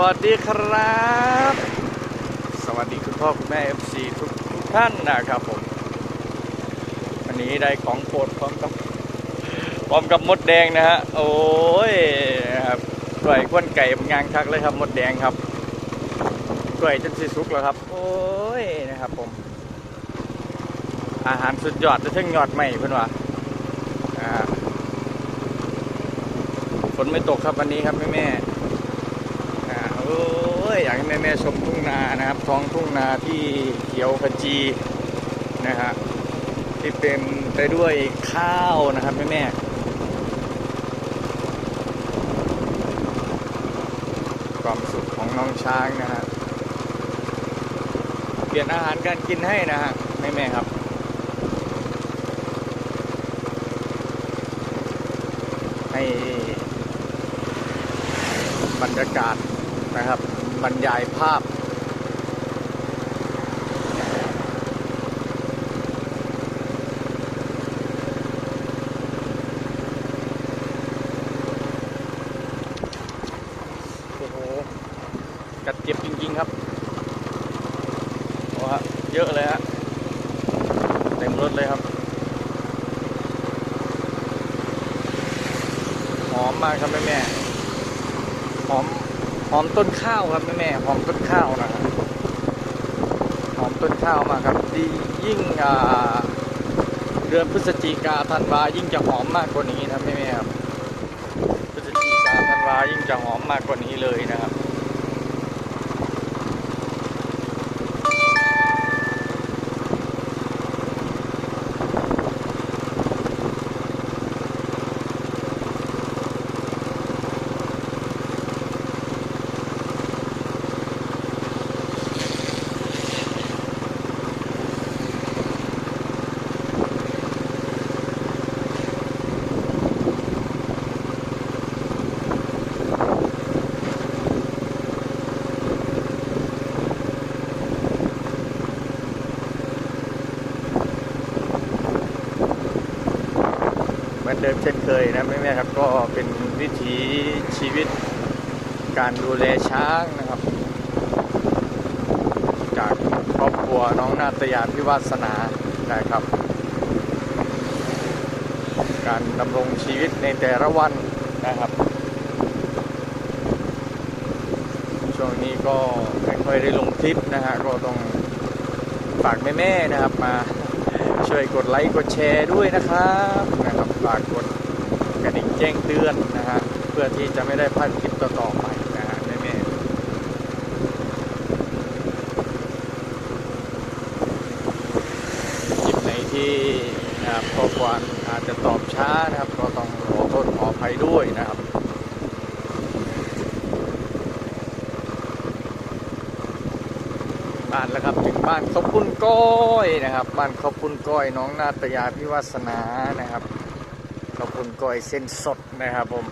วัสดีครับ สวัสดีคุณพ่อคุณแม่ FC ทุกทุกท่านนะครับผมวันนี้ได้ของโปรดพร้อมกับพร้อมกับมดแดงนะฮะโอ้ยครับกล้วยข้นไก่งางคักเลยครับมดแดงครับกล้วยจนสิสุกแล้วครับ โอ้ยนะครับผม อาหารสุดยอดจะถึงยอดใหม่เพื่อนว่าอ่าฝนไม่ตกครับวันนี้ครับแม่แม่ ๆอ่าโอ้ยอยากให้แม่ๆชมทุ่งนานะครับ ท้องทุ่งนาที่เขียวขจีนะฮะที่เต็มไปด้วยข้าวนะครับแม่ๆความสุขของน้องช้างนะฮะเปลี่ยนอาหารการกินให้นะฮะแม่ๆครับให้บรรยากาศ นะครับ บรรยายภาพ โอ้โห กัดเจ็บจริง ๆ ครับโอ้ฮะเยอะเลยฮะเต็มรถเลยครับ หอมมากครับแม่แม่หอม หอมต้นข้าวครับแม่แม่หอมต้นข้าวนะครับหอมต้นข้าวมากครับดียิ่งอ่าเดือนพฤศจิกาธันวายิ่งจะหอมมากกว่านี้นะแม่แม่ๆครับพฤศจิกาธันวายิ่งจะหอมมากกว่านี้เลยนะครับ อนเดิมเช่นเคยนะแม่แม่ๆครับก็เป็นวิถีชีวิตการดูแลช้างนะครับ จากครอบครัวน้องนาตยาพิวาสนานะครับ การดำรงชีวิตในแต่ละวันนะครับ ช่วงนี้ก็ไม่ค่อยได้ลงคลิปนะฮะก็ต้องฝากแม่ๆนะครับมาช่วยกดไลค์กดแชร์ด้วยนะครับ ฝากกดกระดิ่งแจ้งเตือนนะฮะเพื่อที่จะไม่ได้พลาดคลิปต่อๆไปนะฮะแม่ๆคลิปไหนที่นะครับข้อความอาจจะตอบช้านะครับก็ต้องขอโทษขออภัยด้วยนะครับบ้านแล้วครับถึงบ้านข้าวปุ้นก้อยนะครับ บ้านข้าวปุ้นก้อยน้องนาตยาพิวัสนานะครับ ข้าวปุ้นก้อยเส้นสดนะครับผม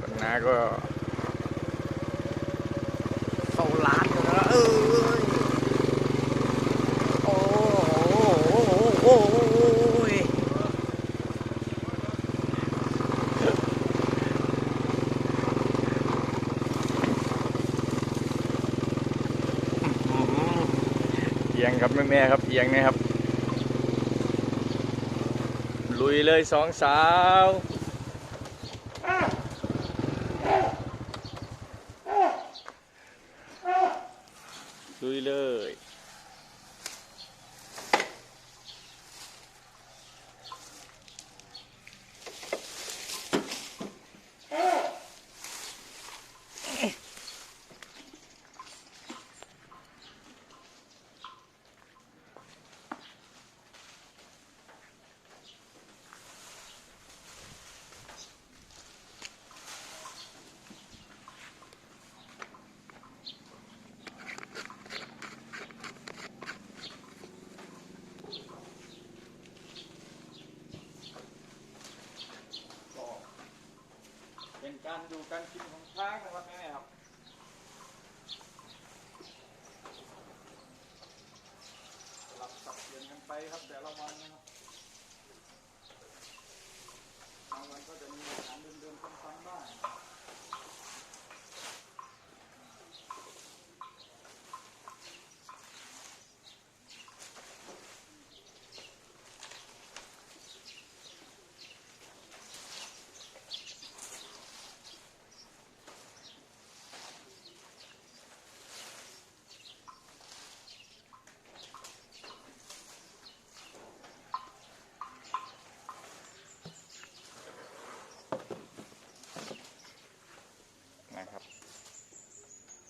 คนน้าก็เข้าร้านกันแล้วเอ้ยโอ้โหโอ้โหโอ้ยเอียงครับแม่แม่ๆครับเอียงนะครับ ลุยเลยสองสาว การดูการกินของช้างนะครับแม่ๆครับสลับสับเปลี่ยนกันไปครับแต่ละวันนะครับบางวันก็จะมีอาหารเดิมๆซ้ำๆบ้าง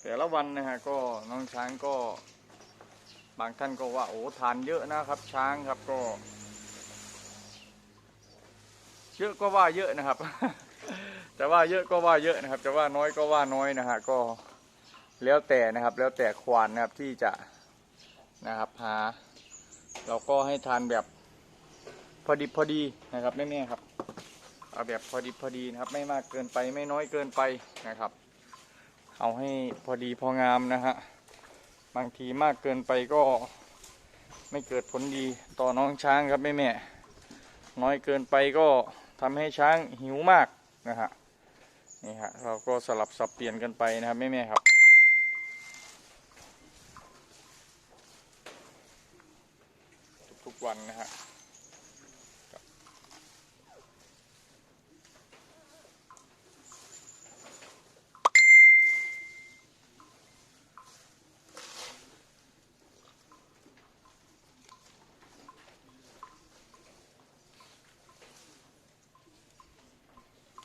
แต่ละวันนะฮะก็น้องช้างก็ บางท่านก็ว่าโอ้ทานเยอะนะครับ ช้างครับก็เยอะก็ว่าเยอะนะครับจะว่าเยอะก็ว่าเยอะนะครับ จะว่าน้อยก็ว่าน้อยนะฮะก็แล้วแต่นะครับ แล้วแต่ควานนะครับที่จะนะครับหาเราก็ให้ทานแบบพอดีพอดีนะครับแม่ๆครับ เอาแบบพอดีพอดีนะครับ ไม่มากเกินไปไม่น้อยเกินไปนะครับ เอาให้พอดีพองามนะฮะ บางทีมากเกินไปก็ไม่เกิดผลดีต่อน้องช้างครับแม่ๆน้อยเกินไปก็ทำให้ช้างหิวมากนะฮะนี่ฮะเราก็สลับสับเปลี่ยนกันไปนะครับแม่ๆครับทุกๆวันนะฮะ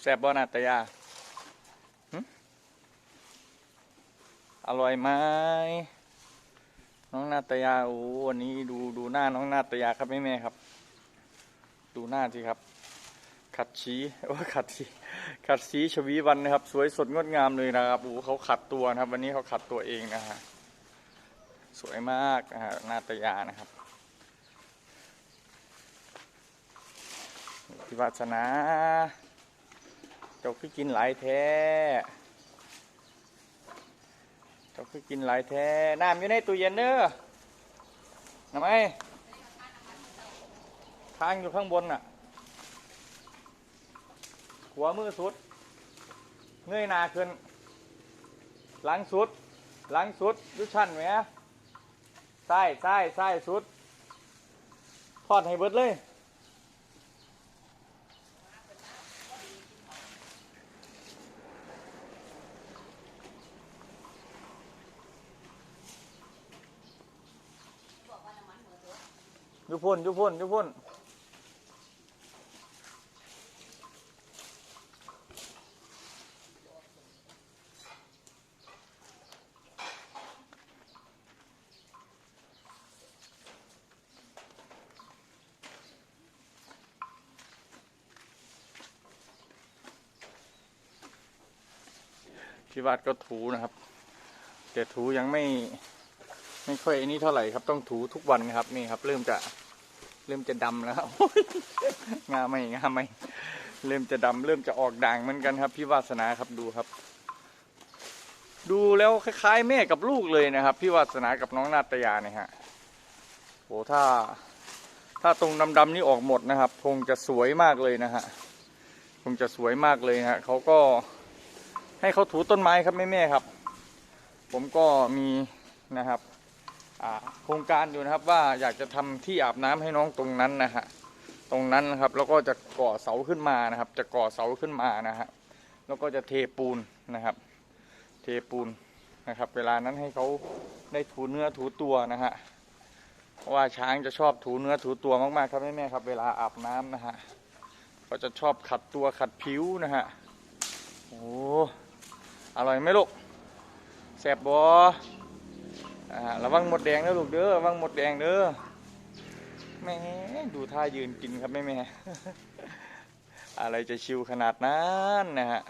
แซ่บบ่นาตยาอร่อยไหมน้องนาตยาโอ้วันนี้ดูดูหน้าน้องนาตยาครับแม่แม่ครับ ดูหน้าสิครับ ขัดชี้ว่าขัดสีขัดสีชวีวันนะครับ สวยสดงดงามเลยนะครับโอ้เขาขัดตัวนะครับ วันนี้เขาขัดตัวเองนะฮะสวยมากนะฮะนาตยานะครับพิวาสนา เจ้าคือกินหลายแท้ เจ้าคือกินหลายแท้ น้ำอยู่ในตู้เย็นเด้อน้ำไอ้ค้างอยู่ข้างบนน่ะ หัวมือสุด เงยหน้าขึ้น หลังสุด หลังสุดยุชันไหมใต้ใต้ใต้สุด ทอดให้เบิดเลย ยุพุ่นยุพุ่นยุพุ่นพี่วาดก็ถูนะครับ แต่ถูยังไม่ ไม่ค่อยอันนี้เท่าไหร่ครับ ต้องถูทุกวันนะครับนี่ครับ เริ่มจะเริ่มจะดำแล้วครับงาไม่งาไม่เริ่มจะดำเริ่มจะออกด่างเหมือนกันครับ พี่วาสนาครับดูครับ ดูแล้วคล้ายๆ แม่กับลูกเลยนะครับ พี่วาสนากับน้องนาตยาเนี่ยฮะโอ้ถ้า ถ้าตรงดำๆนี่ออกหมดนะครับ คงจะสวยมากเลยนะฮะคงจะสวยมากเลยฮะเขาก็ให้เขาถูต้นไม้ครับแม่ๆครับ ผมก็มีนะครับ โครงการอยู่นะครับว่าอยากจะทำที่อาบน้ำให้น้องตรงนั้นนะฮะตรงนั้นนะครับแล้วก็จะก่อเสาขึ้นมานะครับ จะก่อเสาขึ้นมานะฮะแล้วก็จะเทปูนนะครับ เทปูนนะครับ เวลานั้นให้เขาได้ถูเนื้อถูตัวนะฮะเพราะว่าช้างจะชอบถูเนื้อถูตัวมากๆครับแม่ๆครับ เวลาอาบน้ำนะฮะเขาจะชอบขัดตัวขัดผิวนะฮะโอ้อร่อยไหมลูกแซบบอ ระวังหมดแดงนะลูกเด้อระวังหมดแดงเด้อแม่ดูท่ายืนกินครับแม่แม่อะไรจะชิวขนาดนั้นนะฮะ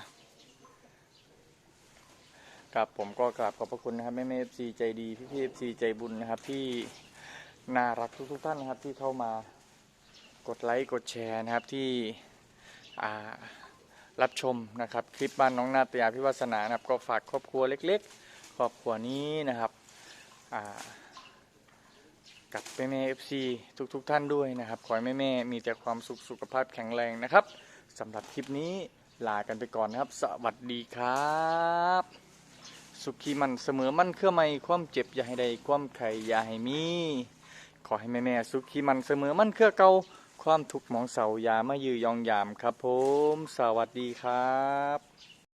ครับผมก็กราบขอบพระคุณนะครับแม่แม่เอฟซีใจดีพี่พี่เอฟซีใจบุญนะครับที่น่ารักทุกทุกท่านนะครับที่เข้ามากดไลค์กดแชร์นะครับที่อ่ารับชมนะครับ คลิปบ้านน้องนาตยาพิวัสนานะครับก็ฝากครอบครัวเล็ก ๆ ครอบครัวนี้นะครับ กับแม่แม่เอฟซีทุกทุกๆท่านด้วยนะครับ ขอให้แม่แม่มีแต่ความสุขสุขภาพแข็งแรงนะครับสำหรับคลิปนี้ลากันไปก่อนนะครับ สวัสดีครับ สุขีมันเสมอมั่นเครื่อไม่ความเจ็บอย่าให้ใดความไข่อย่าให้มี ขอให้แม่แม่สุขีมันเสมอมั่นเครื่อเก่าความทุกข์มองเสาอย่ามายือยองยามครับผม สวัสดีครับ